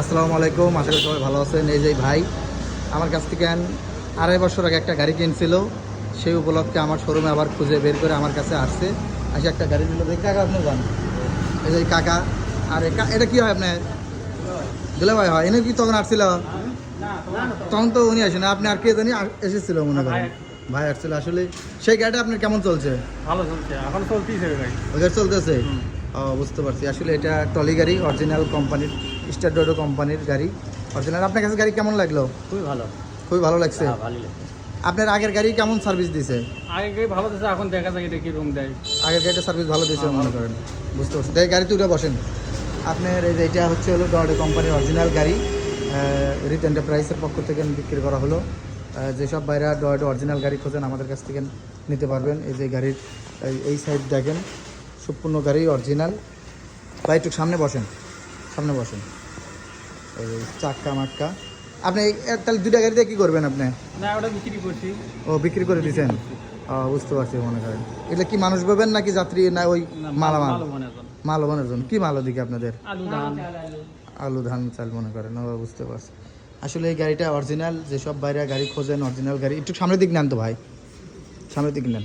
আসসালামু আলাইকুম আশা করি সবাই ভালো আছেন। এই যে ভাই আমার কাছ থেকে আড়াই বছর আগে একটা গাড়ি কিনছিল। সেই উপলক্ষে আমার শোরুমে আবার খুঁজে বের করে আমার কাছে আসছে। আসে একটা গাড়ি নিল দেখি কাকা আপনি যান। এই যে কাকা আর এটা কি হয় আপনার? দিলে ভাই হয়। এনে কি তখন আসছিল? তখন তো উনি আসে না আপনি আর কে জানি এসেছিল মনে করেন। ভাই আসছিল। আসলে সেই গাড়িটা আপনার কেমন চলছে? ভালো চলছে। এখন গাড়ি চলতেছে? ও বুঝতে পারছি। আসলে এটা টলি গাড়ি অরিজিনাল কোম্পানির স্টার ডোডো কোম্পানির গাড়ি অরিজিনাল আপনার কাছে গাড়ি কেমন লাগল? খুবই ভালো। খুবই ভালো লাগছে। হ্যাঁ, লাগছে। আপনার আগের গাড়ি কেমন সার্ভিস দিছে? আগে গাড়ি ভালো চলছে এখন দেখা যায় এটা কি রুম দেয়। আগের গাড়িটা সার্ভিস ভালো দিছে হ্যাঁ, মনে করেন। বুঝতে পারছি। তাই গাড়িতে উঠে বসেন। আপনার এই যে এটা হচ্ছে হলো ডোডো কোম্পানির অরিজিনাল গাড়ি। রিট এন্টারপ্রাইজের পক্ষ থেকে বিক্রি করা হলো। যেসব বাইরে ডোডো অরিজিনাল গাড়ি খোঁজেন আমাদের কাছ থেকে নিতে পারবেন। এই যে গাড়ির এই- এই সাইড দেখেন। সম্পূর্ণ গাড়ি অরিজিনাল বা একটু সামনে বসেন। সামনে বসেন। এই যে চাক্কা মাক্কা। আপনি তাহলে দুইটা গাড়িতে কী করবেন আপনি? না ওটা বিক্রি করছি। ও বিক্রি করে দিয়েছেন ও বুঝতে পারছি মনে করেন। এটা কি মানুষ পাবেন নাকি যাত্রী না ওই মালামাল? ভালো মনে হয় জন্য। কি মাল ওদিকে আপনাদের? আলু ধান। আলু ধান চাল মনে করেন। ও বুঝতে পারছি। আসলে এই গাড়িটা অরিজিনাল যেসব বাইরে গাড়ি খোঁজেন অরিজিনাল গাড়ি। একটু সামনের দিক নেন তো ভাই। সামনের দিক নেন।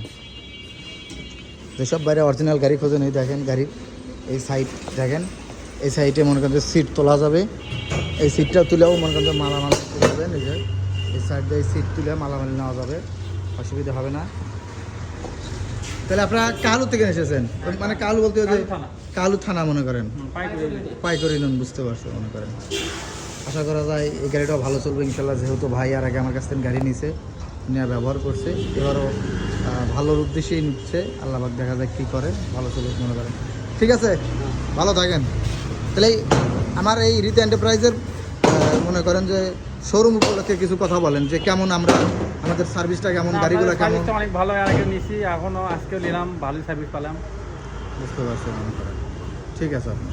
যেসব বাইরে অরিজিনাল গাড়ি খোঁজেন এই দেখেন গাড়ির এই সাইড দেখেন। এই সাইডে মনে করেন সিট তোলা যাবে। এই সিটটা তুলেও মনে করেন মালামাল যাবেন এই সাইড দিয়ে সিট তুলে মালামাল নেওয়া যাবে অসুবিধা হবে না। তাহলে আপনারা কালু থেকে এসেছেন? মানে কালু বলতে যে কালু থানা। মনে করেন? পাইকারি লোন বুঝতে পারছ মনে করেন। আশা করা যায় এই গাড়িটাও ভালো চলবে ইনশাল্লাহ যেহেতু ভাই আর আগে আমার কাছ থেকে গাড়ি নিছে নিয়ে ব্যবহার করছে। এবারও ভালোর উদ্দেশ্যেই নিচ্ছে। আল্লাহবাক দেখা যাক কী করে ভালো চলুক মনে করেন। ঠিক আছে? ভালো থাকেন। তাহলে আমার এই রিত এন্টারপ্রাইজের মনে করেন যে শোরুম উপলক্ষে কিছু কথা বলেন যে কেমন আমরা আমাদের সার্ভিসটা কেমন গাড়িগুলো কেমন? অনেক ভালো আগে নিছি এখনও আজকেও নিলাম ভালোই সার্ভিস পেলাম। বুঝতে পারছি ঠিক আছে আপনি।